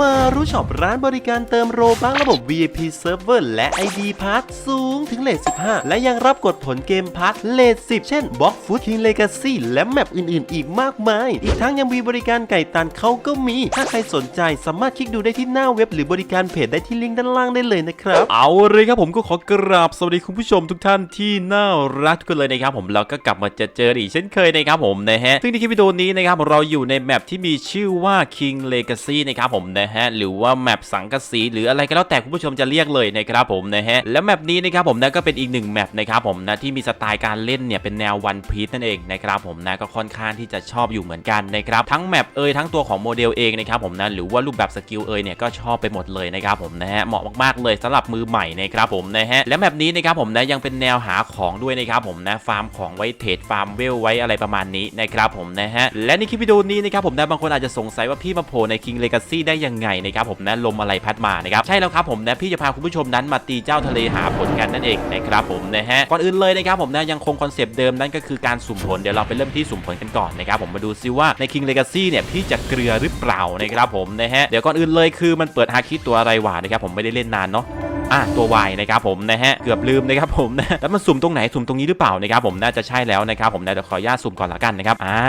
มารู้ช็อปร้านบริการเติมโรบังระบบ VIP Server และ ID Pass สูงถึงเลท15 และยังรับกดผลเกมพาร์ทเลท10 เช่น Box Food King Legacy และแมปอื่นๆ อีกมากมาย อีกทั้งยังมีบริการไก่ตันเขาก็มี ถ้าใครสนใจสามารถคลิกดูได้ที่หน้าเว็บหรือบริการเพจได้ที่ลิงก์ด้านล่างได้เลยนะครับ เอาเลยครับผมก็ขอกราบสวัสดีคุณผู้ชมทุกท่านที่น่ารักทุกคนเลยนะครับผมเราก็กลับมาจอเจออีกเช่นเคยนะครับผมนะฮะซึ่งในคลิปวิดีโอนี้นะครับเราอยู่ในแมปที่มีชื่อว่า King Legacy นะครับผมนะฮะหรือว่าแมปสังกะสีหรืออะไรก็แล้วแต่คุณผู้ชมจะเรียกเลยนะครับผมนะฮะแล้วแมปนี้นะครับผมนะก็เป็นอีกหนึ่งแมปนะครับผมนะที่มีสไตล์การเล่นเนี่ยเป็นแนววันพีซนั่นเองนะครับผมนะก็ค่อนข้างที่จะชอบอยู่เหมือนกันนะครับทั้งแมปเอ่ยทั้งตัวของโมเดลเองนะครับผมนะหรือว่ารูปแบบสกิลเอ่ยเนี่ยก็ชอบไปหมดเลยนะครับผมนะฮะเหมาะมากๆเลยสำหรับมือใหม่นะครับผมนะฮะและแมปนี้นะครับผมนะยังเป็นแนวหาของด้วยนะครับผมนะฟาร์มของไว้เทรดฟาร์มเวลไว้อะไรประมาณนี้นะครับผมนะฮะและในคลิปวิดีโอนี้นะครับผมนะบางคนอาจจะสงสัยว่าพี่มาโผล่ใน King Legacy ได้ยังไงนะครับผมนะลมอะไรพัดมานะครับใช่แล้วครับผมนะพี่จะพาคุณผู้ชมนั้นมาตีเจ้าทะเลหาผลกันนั่นเองนะครับผมนะฮะก่อนอื่นเลยนะครับผมนะยังคงคอนเซปต์เดิมนั่นก็คือการสุ่มผลเดี๋ยวเราไปเริ่มที่สุ่มผลกันก่อนนะครับผมมาดูซิว่าใน King Legacy เนี่ยพี่จะเกลือหรือเปล่านะครับผมนะฮะเดี๋ยวก่อนอื่นเลยคือมันเปิดฮาคิตัวอะไรหวานะครับผมไม่ได้เล่นนานเนาะ อะตัววายนะครับผมนะฮะเกือบลืมนะครับผมนะแล้วมันสุ่มตรงไหนสุ่มตรงนี้หรือเปล่านะครับผมน่าจะใช่แล้วนะครับผมนะเดี๋ยวขออนุญาตสุ่มก่อนละกันนะครับอ่า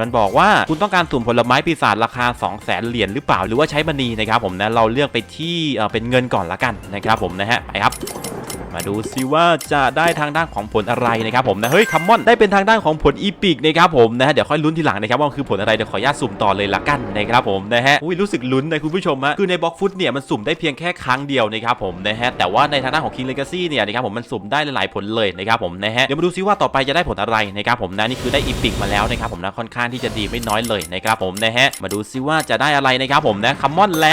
มันบอกว่าคุณต้องการสุ่มผลไม้ปีศาจราคา 2 0 0แสนเหรียญหรือเปล่าหรือว่าใช้มณีนะครับผมนะเราเลือกไปที่เอ่อเป็นเงินก่อนละกันนะครับผมนะฮะไปครับ มาดูซิว่าจะได้ทางด้านของผลอะไรนะครับผมนะเฮ้ยคัมมอนได้เป็นทางด้านของผลอีพิกนะครับผมนะฮะเดี๋ยวค่อยลุ้นทีหลังนะครับว่าคือผลอะไรเดี๋ยวขออนุญาตสุ่มต่อเลยละกันนะครับผมนะฮะอุ้ยรู้สึกลุ้นนะคุณผู้ชมฮะคือในบล็อกฟุตเนี่ยมันสุ่มได้เพียงแค่ครั้งเดียวนะครับผมนะฮะแต่ว่าในทางด้านของ King Legacy เนี่ยนะครับผมมันสุ่มได้หลายๆผลเลยนะครับผมนะฮะเดี๋ยวมาดูซิว่าต่อไปจะได้ผลอะไรนะครับผมนะนี่คือได้อีพิกมาแล้วนะครับผมนะค่อนข้างที่จะดีไม่น้อยเลยนะครับผมนะฮะมาดูซิว่าจะได้อะไรนะครับผมนะคัมมอนแล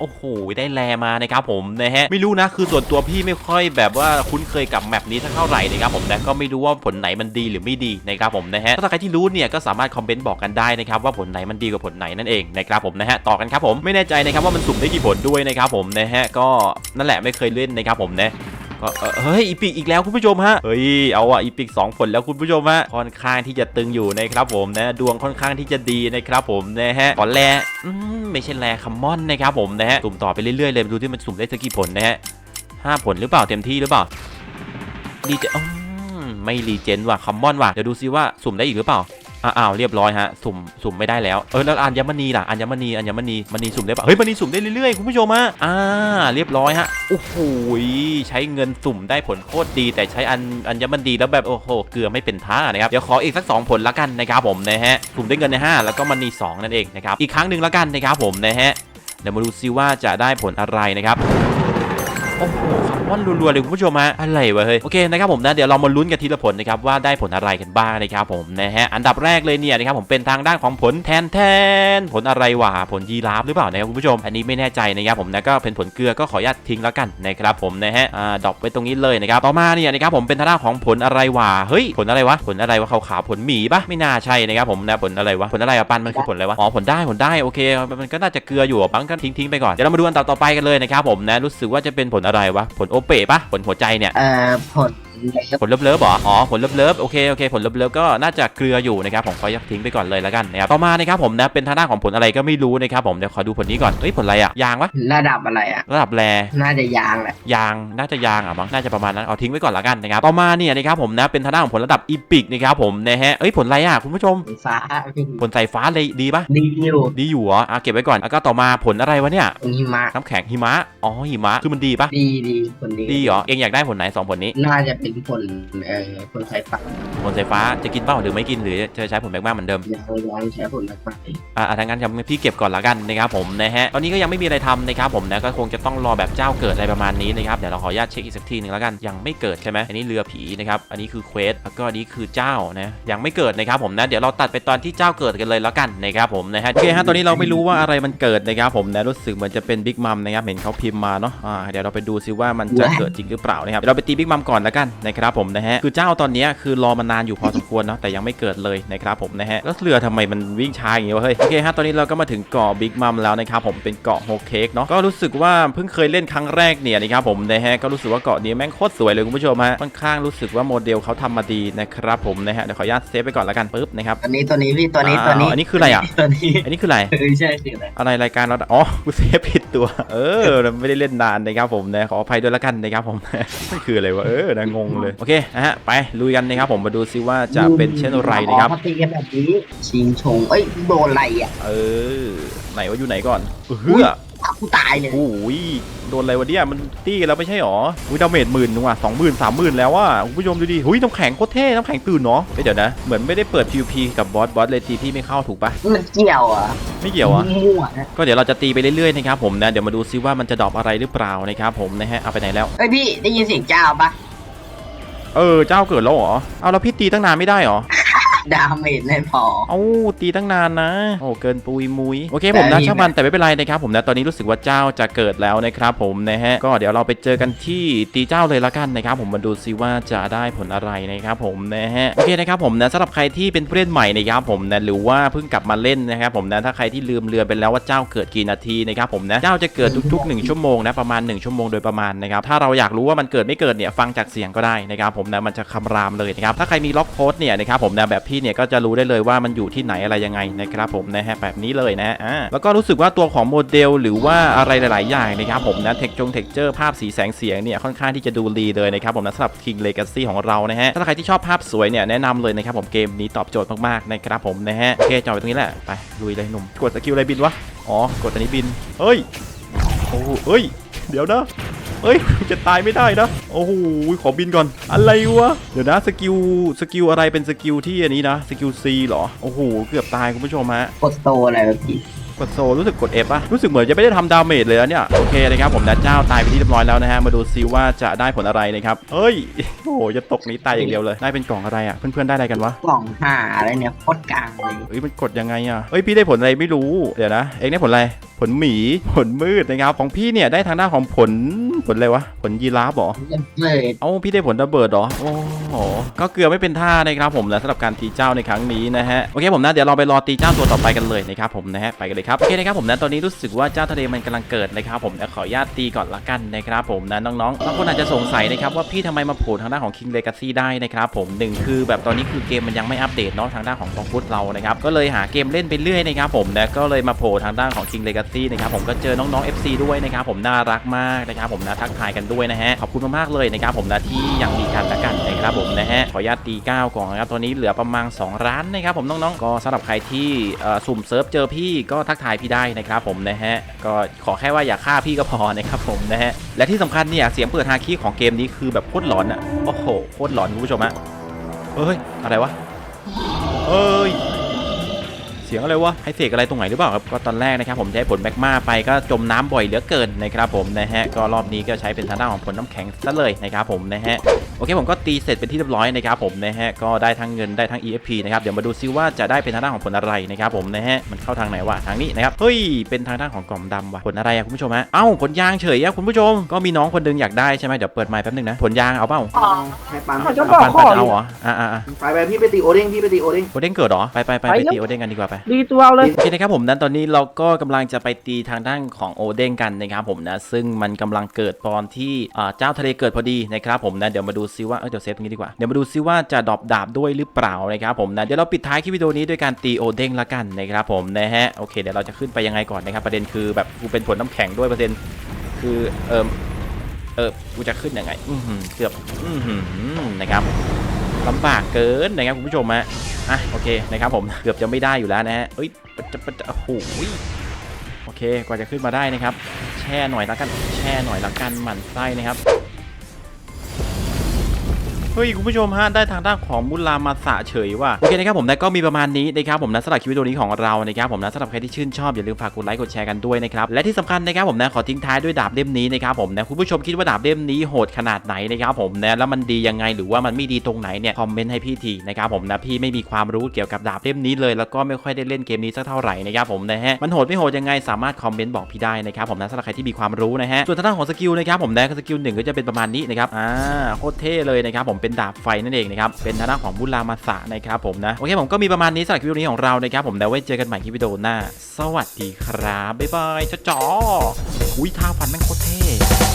โอ้โหได้แลมานะครับผมนะฮะไม่รู้นะคือส่วนตัวพี่ไม่ค่อยแบบว่าคุ้นเคยกับแมปนี้สักเท่าไหร่นะครับผมนะก็ไม่รู้ว่าผลไหนมันดีหรือไม่ดีนะครับผมนะฮะถ้าใครที่รู้เนี่ยก็สามารถคอมเมนต์บอกกันได้นะครับว่าผลไหนมันดีกว่าผลไหนนั่นเองนะครับผมนะฮะต่อกันครับผมไม่แน่ใจนะครับว่ามันสุ่มได้กี่ผลด้วยนะครับผมนะฮะก็นั่นแหละไม่เคยเล่นนะครับผมนะ ก็เฮ้ยอีพิกอีกแล้วคุณผู้ชมฮะเฮ้ยเอาอะอีพิก2ผลแล้วคุณผู้ชมฮะค่อนข้างที่จะตึงอยู่นะครับผมนะดวงค่อนข้างที่จะดีนะครับผมนะฮะขอแลอืมไม่ใช่แลคัมมอนนะครับผมนะฮะสุ่มต่อไปเรื่อยๆเลยดูที่มันสุ่มได้สักกี่ผลนะฮะห้าผลหรือเปล่าเต็มที่หรือเปล่าดีเจไม่รีเจนว่ะคัมมอนว่ะเดี๋ยวดูซิว่าสุ่มได้อีกหรือเปล่า อ้าวเรียบร้อยฮะสุ่มสุ่มไม่ได้แล้วเออแล้วอัญมณีล่ะอัญมณีอัญมณีมณีสุ่มได้ปะเฮ้ยมณีสุ่มได้เรื่อยๆคุณผู้ชมฮะอ่าเรียบร้อยฮะโอ้โหใช้เงินสุ่มได้ผลโคตรดี แต่ใช้อัญอัญมณีแล้วแบบโอ้โหเกลือไม่เป็นท่านะครับเดี๋ยวขออีกสักสองผลละกันนะครับผมนะฮะสุ่มได้เงินในห้าแล้วก็มณีสองนั่นเองนะครับอีกครั้งหนึ่งละกันนะครับผมนะฮะเดี๋ยวมาดูซิว่าจะได้ผลอะไรนะครับโอ้โห คำว่ารัวๆเลยคุณผู้ชมฮะอะไรวะเฮ้ยโอเคนะครับผมนะเดี๋ยวเรามาลุ้นกันทีละผลนะครับว่าได้ผลอะไรกันบ้างนะครับผมนะฮะอันดับแรกเลยเนี่ยนะครับผมเป็นทางด้านของผลแทนแทนผลอะไรวะผลยีราฟหรือเปล่านะครับคุณผู้ชม อันนี้ไม่แน่ใจนะครับผมนะก็เป็นผลเกลือก็ขออนุญาตทิ้งแล้วกันนะครับผมนะฮะอ่าดรอปไว้ตรงนี้เลยนะครับต่อมาเนี่ยนะครับผมเป็นทางด้านของผลอะไรวะเฮ้ยผลอะไรวะผลอะไรวะขาวๆผลหมีปะไม่น่าใช่นะครับผมนะผลอะไรวะผลอะไรปันมันคือผลอะไรวะอ๋อผลได้ผลได้โอเค มันก็น่าจะเกลืออยู่อะปังก็ทิ้งๆไปก่อนเดี๋ยวเรามาดูอันต่อต่อไปกันเลยนะครับผมนะรู้สึกว่าจะเป็นผลอะไรวะผลโอเปะปะผลหัวใจเนี่ย เอ่อผล ผลเลิฟเลิฟเหรออ๋อผลเลิฟเลิฟโอเคโอเคผลเลิฟเลิฟก็น่าจะเกลืออยู่นะครับผมขอยักทิ้งไปก่อนเลยแล้วกันนะครับต่อมานะครับผมนะเป็นทางด้านของผลอะไรก็ไม่รู้นะครับผมเดี๋ยวขอดูผลนี้ก่อนเฮ้ยผลอะไรอะยางวะระดับอะไรอะระดับแรน่าจะยางแหละยางน่าจะยางอะมั้งน่าจะประมาณนั้นเอาทิ้งไว้ก่อนแล้วกันนะครับต่อมาเนี่ยนะครับผมนะเป็นทางด้านของผลระดับอีพิกนะครับผมนะฮะเอ้ยผลอะไรอะคุณผู้ชมไฟฟ้าผลสายฟ้าเลยดีปะดีอยู่ดีอยู่เหรออะเก็บไว้ก่อนแล้วก็ต่อมาผลอะไรวะเนี่ยหิมะน้ำแข็งหิมะอ๋อหิมะคือมันดีปะดีดีผลดีดีเหรอเองอยากได้ผลไหนสองผลนี้น่าจะเป็นผลเอ่อผลไฟฟ้าผลสายฟ้าจะกินเปล่าหรือไม่กินหรือจะใช้ผลแบงค์บ้างเหมือนเดิมยางยางใช้ผลไฟฟ้าอ่าถ้างั้นครับพี่เก็บก่อนละกันนะครับผมนะฮะตอนนี้ก็ยังไม่มีอะไรทำนะครับผมนะก็คงจะต้องรอแบบเจ้าเกิดอะไรประมาณนี้นะครับเดี๋ยวเราขออนุญาตเช็คอีกสักทีหนึ่งแล้วกันยังไม่เกิดใช่ไหมอันนี้เรือผีนะครับอันนี้คือเควสแล้วก็อันนี้คือเจ้านะยังไม่เกิดนะครับผมนะเดี๋ยวเราตัดไปตอนที่เจ้าเกิดกันเลยแล้วกันนะครับผมนะฮะโอเคฮะตอนนี้เราไม่รู้ว่าอะไรมันเกิดนะครับผมนะรู้สึกเหมือนจะเป็นบิ๊กมัมนะครับเห็นเขาพิมพ์มาเนาะอ่าเดี๋ยวเราไปดูซิว่ามันจะเกิดจริงหรือเปล่านะครับเดี๋ยวเราไปตีบิ๊กมัมก่อนแล้วกันนะครับผมนะฮะคือเจ้าตอนเนี้ยคือรอมานานอยู่พอสมควรเนาะแต่ยังไม่เกิดเลยนะครับผมนะฮะแล้วเรือทำไมมันวิ่งช้าอย่างงี้วะเฮ้ยโอเคฮะตอนนี้เราก็มาถึงเกาะบิ๊กมัมแล้วนะครับผมเป็นเกาะโฮเค้กเนาะก็รู้สึกว่าเพิ่งเคยเล่นครั้งแรกเนี่ยนะครับผมนะฮะก็รู้สึกว่าเกาะนี้แม่งโคตรสวยเลยคุณผู้ชมฮะค่อนข้างรู้สึกว่าโมเดลเขาทำมาดีนะครับผมนะฮะเดี๋ยวขออนุญาตเซฟไปก่อนแล้วกันปึ๊บนะครับตัวนี้ตัวนี้พี่ตัวนี้อ่าตัวนี้อันนี้คืออะไรอะตัวนี้อันนี้คืออะไรเออใช่คืออะไรอะไรรายการเราอ๋อกูเซฟผิดตัว เออไม่ได้เล่นนานนะครับผมนะขออภัยด้วยแล้วกันนะครับผมมันคืออะไรวะเออนะงงเลย โอเคนะฮะ ไปลุยกันนะครับผมมาดูซิว่าจะเป็นเช่นไรนะครับอ๋อเขาตีกันแบบนี้ชิงชง เอ้ยโดนอะไรอะ เออ ไหนว่าอยู่ไหนก่อนเฮ้ออ้าวกูตายเลยโอ้ยโดนอะไรวะเนี่ยมันตี้กันแล้วไม่ใช่หรออุ้ยดาเมจหมื่นนึงว่ะสองหมื่นสามหมื่นแล้วว่ะคุณผู้ชมดูดิหุยน้ำแข็งโคตรเท่น้ำแข็งตื่นเนาะเอ้ยเดี๋ยวนะ เหมือนไม่ได้เปิด PVP กับบอสบอสเลยทีพี่ไม่เข้าถูกปะมันเกี่ยวอะไม่เกี่ยวอะมั่วนะก็เดี๋ยวเราจะตีไปเรื่อยๆนะครับผมนะเดี๋ยวมาดูซิว่ามันจะดรอปอะไรหรือเปล่านะครับผมนะฮะเอาไปไหนแล้วเอ้ยพี่ได้ยินเสียงเจ้าปะ เออเจ้าเกิดแล้วเหรอเอาแล้วพี่ตีตั้งนานไม่ได้เหรอ ดาเมจไม่พอ เอาตีตั้งนานนะ โอ้เกินปุยมุยโอเคผมนะแต่นี่ ช่างมันแต่ไม่เป็นไรนะครับผมนะตอนนี้รู้สึกว่าเจ้าจะเกิดแล้วนะครับผมนะฮะก็เดี๋ยวเราไปเจอกันที่ตีเจ้าเลยละกันนะครับผมมาดูซิว่าจะได้ผลอะไรนะครับผมนะฮะโอเคนะครับผมนะสำหรับใครที่เป็นผู้เล่นใหม่นะครับผมนะหรือว่าเพิ่งกลับมาเล่นนะครับผมนะถ้าใครที่ลืมเรือนไปแล้วว่าเจ้าเกิดกี่นาทีนะครับผมนะเจ้าจะเกิดทุกๆ 1 ชั่วโมงนะประมาณ 1 ชั่วโมงโดยประมาณนะครับถ้าเราอยากรู้ว่ามันเกิดไม่เกิดเนี่ยฟังจากเสียงก็ได้นะครับผมนะมันจะคำรามเลยนะครับถ้าใครมีล็อกโค้ดเนี่ยนะครับผมนะแบบพี่เนี่ยก็จะรู้ได้เลยว่ามันอยู่ที่ไหนอะไรยังไงนะครับผมนะฮะแบบนี้เลยนะอ่าแล้วก็รู้สึกว่าตัวของโมเดลหรือว่าอะไรหลาย ๆ อย่างนะครับผมนะเทคจงเทคเจอร์ภาพสีแสงเสียงเนี่ยค่อนข้างที่จะดูดีเลยนะครับผมนะสำหรับ King Legacy ของเรานะฮะถ้าใครที่ชอบภาพสวยเนี่ยแนะนำเลยนะครับผมเกมนี้ตอบโจทย์มาก ๆ นะครับผมนะฮะโอเคจอดไว้ตรงนี้แหละไปลุยเลยหนุ่มกดสกิลอะไรบินวะอ๋อกดอันนี้บินเฮ้ยโอ้เฮ้ยเดี๋ยวนะ เอ้ยจะตายไม่ได้นะ โอ้โห ขอบินก่อน อะไรวะ เดี๋ยวนะสกิล สกิลอะไรเป็นสกิลที่อันนี้นะ สกิล C เหรอ โอ้โห เกือบตายคุณผู้ชมฮะ กดโตอะไรแบบพี่กดโซรู้สึกกด F ป่ะ รู้สึกเหมือนจะไม่ได้ทำดาเมจเลยนะเนี่ย โอเคนะครับผมนะเจ้าตายไปที่เรียบร้อยแล้วนะฮะ มาดูซิว่าจะได้ผลอะไรนะครับเฮ้ย โอ้โห จะตกหนี้ตายอย่างเดียวเลย ได้เป็นกล่องอะไรอะ เพื่อนๆได้อะไรกันวะ กล่องหาอะไรเนี่ยโคตรกลางเลยเฮ้ยมันกดยังไงอะเฮ้ยพี่ได้ผลอะไรไม่รู้ เดี๋ยวนะ เองได้ผลอะไร ผลหมีผลมืดนะครับ ของพี่เนี่ยได้ทางด้านของผลผลอะไรวะผลยีราฟเหรอเลยเอ้าพี่ได้ผลระเบิดเหรอโอ้โหก็เกลือไม่เป็นท่านะครับผมนะสำหรับการตีเจ้าในครั้งนี้นะฮะโอเคผมนะเดี๋ยวเราไปรอตีเจ้าตัวต่อไปกันเลยนะครับผมนะฮะไปกันเลยครับโอเคนะครับผมนะตอนนี้รู้สึกว่าเจ้าทะเลมันกำลังเกิดนะครับผมนะขออนุญาตตีก่อนละกันนะครับผมนะน้องๆบางคนอาจจะสงสัยนะครับว่าพี่ทำไมมาโผล่ทางด้านของ King Legacy ได้นะครับผมหนึ่งคือแบบตอนนี้คือเกมมันยังไม่อัปเดตเนาะทางด้านของฟองฟุตเรานะครับก็เลยหาเกมเล่นไปเรื่อยนะครับผมนะก็เลยมาโผล่ทางด้านของ King Legacy นะครับผมก็เจอน้องๆ FC ด้วยนะครับผมน่ารักมากนะครับผมนะทักทายกันด้วยนะฮะขอบคุณมากๆเลยนะครับผมนะที่ยังมีกันและกันนะครับผมนะฮะขออนุญาตตีก้าวก่อนนะครับตอนนี้เหลือประมาณ 2 ร้านนะครับผมน้องๆก็สำหรับใครที่สุ่มเซิร์ฟเจอพี่ก็ทักทายพี่ได้นะครับผมนะฮะก็ขอแค่ว่าอย่าฆ่าพี่ก็พอนะครับผมนะฮะและที่สำคัญเนี่ยเสียงเปิดฮาคิของเกมนี้คือแบบโคตรหลอนอะโอ้โหโคตรหลอนคุณผู้ชมฮะเอ้ยอะไรวะเอ้ย เสียงอะไรวะให้เสกอะไรตรงไหนหรือเปล่าครับก็ตอนแรกนะครับผมใช้ผลแมกมาไปก็จมน้ำบ่อยเหลือเกินนะครับผมนะฮะก็รอบนี้ก็ใช้เป็นทางด้านของผลน้ำแข็งซะเลยนะครับผมนะฮะโอเคผมก็ตีเสร็จเป็นที่เรียบร้อยนะครับผมนะฮะก็ได้ทั้งเงินได้ทั้ง EFP นะครับเดี๋ยวมาดูซิว่าจะได้เป็นทางด้านของผลอะไรนะครับผมนะฮะมันเข้าทางไหนวะทางนี้นะครับเฮ้ยเป็นทางด้านของกล่อมดำว่ะผลอะไรอะคุณผู้ชมฮะเอ้าผลยางเฉยอะคุณผู้ชมก็มีน้องคนนึงอยากได้ใช่ไหมเดี๋ยวเปิดไมค์แป๊บนึงนะผลยางเอาเปล่าให้ปังเขาจะเอาปันปันเอาเหรออ่าอ่าไปไปพี่ไปตีโอเด้งพี่ไปตีโอเด้งโอเด้งเกิดเหรอไปไปไปไปไปแล้วตีโอเด้งกันดีกว่าไปดีตัวเอาเลย โอเคนะครับผมนั้นตอนนี้เราก็กำลังจะไปตีทางด้านของโอเด้งกันนะครับผมนะซึ่งมันกำลังเกิดตอนที่อ่าเจ้าทะเลเกิดพอดีนะครับผมนะเดี๋ยวมาดูซิว่าเออเดี๋ยวเซฟตรงนี้ดีกว่าเดี๋ยวมาดูซิว่าจะดรอปดาบด้วยหรือเปล่านะครับผมนะเดี๋ยวเราปิดท้ายคลิปวิดีโอนี้ด้วยการตีโอเด้งละกันนะครับผมนะฮะโอเคเดี๋ยวเราจะขึ้นไปยังไงก่อนนะครับประเด็นคือแบบกูเป็นผลน้ำแข็งด้วยประเด็นคือเออเออกูจะขึ้นยังไง อือหือเกือบอือหือนะครับ ลำบากเกินนะครับคุณผู้ชมฮะอะโอเคนะครับผมเกือบจะไม่ได้อยู่แล้วนะฮะเอ้ยปะจะปะจะโอ้โหโอเคกว่าจะขึ้นมาได้นะครับ แช่หน่อยละกัน แช่หน่อยละกันหมั่นไส้นะครับ ฮ้ยคุณผู้ชมฮะได้ทางด้านของมุลามาสะเฉยว่ะโอเคนะครับผมนะก็มีประมาณนี้นะครับผมนะสำหรับคลิปวิดีโอนี้ของเรานะครับผมนะสำหรับใครที่ชื่นชอบอย่าลืมฝากกดไลค์กดแชร์กันด้วยนะครับและที่สำคัญนะครับผมนะขอทิ้งท้ายด้วยดาบเล่มนี้นะครับผมนะคุณผู้ชมคิดว่าดาบเล่มนี้โหดขนาดไหนนะครับผมนะแล้วมันดียังไงหรือว่ามันไม่ดีตรงไหนเนี่ยคอมเมนต์ให้พี่ทีนะครับผมนะพี่ไม่มีความรู้เกี่ยวกับดาบเล่มนี้เลย แล้วก็ไม่ค่อยได้เล่นเกมนี้สักเท่าไหร่นะครับผมนะฮะมันโหดไม่โหดยังไงสามารถคอมเมนต์บอกพี่ได้นะครับผมนะสำหรับใครที่มีความรู้นะฮะส่วนทางด้านของสกิลนะครับผมนะสกิลหนึ่งก็จะเป็นประมาณนี้นะครับอ่าโคตรเท่เลยนะครับผมเป็นดาบไฟนั่นเองนะครับเป็นทางด้านของบุลามาสะนะครับผมนะโอเคผมก็มีประมาณนี้สำหรับคลิปวิดีโอนี้ของเรานะครับผมแล้วไว้เจอกันใหม่คลิปวิดีโอหน้า สวัสดีครับบ๊ายบายจ้าจ๋ออุ้ยท่าฟันแม่งโคตรเท่